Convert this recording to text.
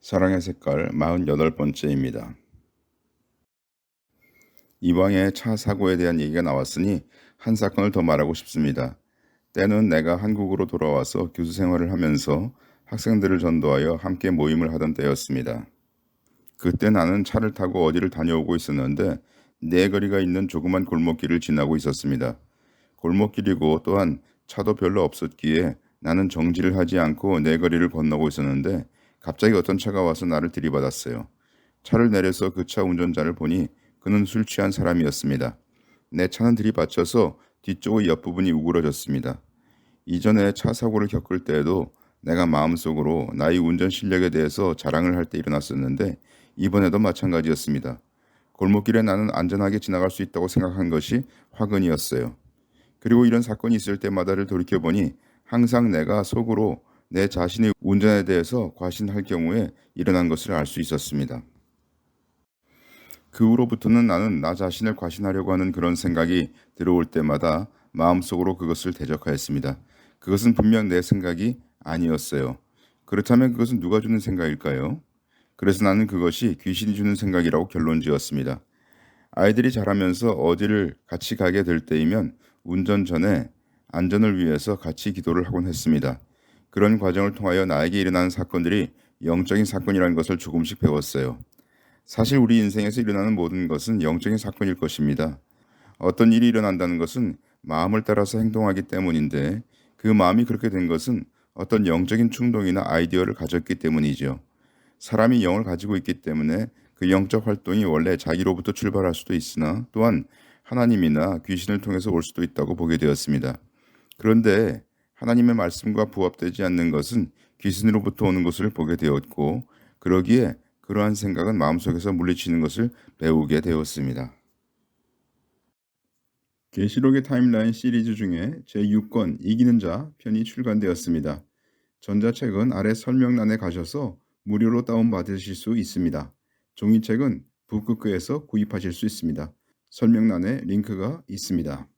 사랑의 색깔 48번째입니다. 이방의 차 사고에 대한 얘기가 나왔으니 한 사건을 더 말하고 싶습니다. 때는 내가 한국으로 돌아와서 교수 생활을 하면서 학생들을 전도하여 함께 모임을 하던 때였습니다. 그때 나는 차를 타고 어디를 다녀오고 있었는데 네 거리가 있는 조그만 골목길을 지나고 있었습니다. 골목길이고 또한 차도 별로 없었기에 나는 정지를 하지 않고 네 거리를 건너고 있었는데 갑자기 어떤 차가 와서 나를 들이받았어요. 차를 내려서 그 차 운전자를 보니 그는 술 취한 사람이었습니다. 내 차는 들이받쳐서 뒤쪽의 옆부분이 우그러졌습니다. 이전에 차 사고를 겪을 때에도 내가 마음속으로 나의 운전 실력에 대해서 자랑을 할 때 일어났었는데 이번에도 마찬가지였습니다. 골목길에 나는 안전하게 지나갈 수 있다고 생각한 것이 화근이었어요. 그리고 이런 사건이 있을 때마다를 돌이켜보니 항상 내가 속으로 내 자신의 운전에 대해서 과신할 경우에 일어난 것을 알 수 있었습니다. 그 후로부터는 나는 나 자신을 과신하려고 하는 그런 생각이 들어올 때마다 마음속으로 그것을 대적하였습니다. 그것은 분명 내 생각이 아니었어요. 그렇다면 그것은 누가 주는 생각일까요? 그래서 나는 그것이 귀신이 주는 생각이라고 결론 지었습니다. 아이들이 자라면서 어디를 같이 가게 될 때이면 운전 전에 안전을 위해서 같이 기도를 하곤 했습니다. 그런 과정을 통하여 나에게 일어나는 사건들이 영적인 사건이라는 것을 조금씩 배웠어요. 사실 우리 인생에서 일어나는 모든 것은 영적인 사건일 것입니다. 어떤 일이 일어난다는 것은 마음을 따라서 행동하기 때문인데 그 마음이 그렇게 된 것은 어떤 영적인 충동이나 아이디어를 가졌기 때문이죠. 사람이 영을 가지고 있기 때문에 그 영적 활동이 원래 자기로부터 출발할 수도 있으나 또한 하나님이나 귀신을 통해서 올 수도 있다고 보게 되었습니다. 그런데 하나님의 말씀과 부합되지 않는 것은 귀신으로부터 오는 것을 보게 되었고 그러기에 그러한 생각은 마음속에서 물리치는 것을 배우게 되었습니다. 계시록의 타임라인 시리즈 중에 제6권 이기는 자 편이 출간되었습니다. 전자책은 아래 설명란에 가셔서 무료로 다운받으실 수 있습니다. 종이책은 북극크에서 구입하실 수 있습니다. 설명란에 링크가 있습니다.